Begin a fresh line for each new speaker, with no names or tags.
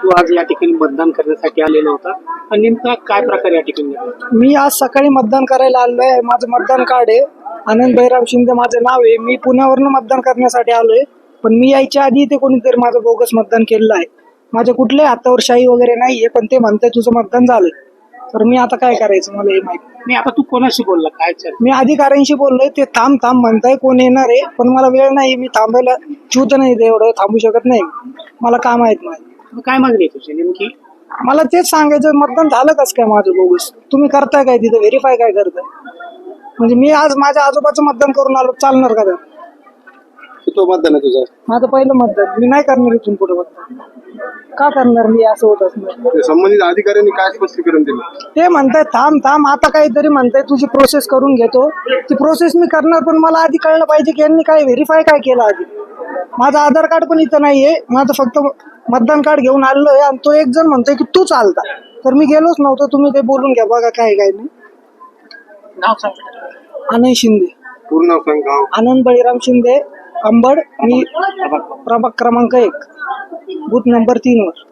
तू आज या ठिकाणी मतदान करण्यासाठी आलेला होता. आणि नेमका काय प्रकार या ठिकाणी?
मी आज सकाळी मतदान करायला आलो आहे माझं मतदान कार्ड आहे. आनंद बैराम शिंदे माझं नाव आहे. मी पुण्यावरनं मतदान करण्यासाठी आलोय. पण मी यायच्या आधी ते कोणीतरी माझं बोगस मतदान केलेलं आहे. माझ्या कुठल्याही हातावर शाही वगैरे नाहीये पण ते म्हणते तुझं मतदान झालंय. तर मी आता काय करायचं मला हे माहिती
नाही. आता तू कोणाशी बोलला? काय चर्चा
मी अधिकाऱ्यांशी बोललोय. ते थांब थांब म्हणताय कोण येणार आहे पण मला वेळ नाही मी थांबायला चूत नाही एवढं थांबू शकत नाही. मला काम आहेत माझे
काय मागणी आहे तुझी नेमकी?
मला तेच सांगायचं मतदान झालं कस काय माझं बोगस? तुम्ही करताय काय तिथं? व्हेरीफाय काय करताय? म्हणजे मी आज माझ्या आजोबाचं मतदान करून आलो चालणार का ते?
तो मतदान आहे तुझं?
माझं पहिलं मतदान. मी नाही करणार इथून पुढे मतदान. का करणार मी? असं होत असणार.
ते संबंधित अधिकाऱ्यांनी काय स्पष्टीकरण दिलं?
ते म्हणताय थांब थांब. आता काहीतरी म्हणताय. तुझी प्रोसेस करून घेतो. ती प्रोसेस मी करणार पण मला आधी कळलं पाहिजे की यांनी काय व्हेरीफाय काय केलं आधी. माझं आधार कार्ड पण इथं नाहीये. माझं फक्त मतदान कार्ड घेऊन आलोय आणि तो एक जण म्हणतोय की तू चालता तर मी गेलोच नव्हतो. तुम्ही ते बोलून घ्या. बघा काय काय नाही.
नाव सांग.
आनंद शिंदे.
पूर्ण
आनंद बळीराम शिंदे अंबड मी प्रभाग क्रमांक एक. बूथ नंबर तीन वर.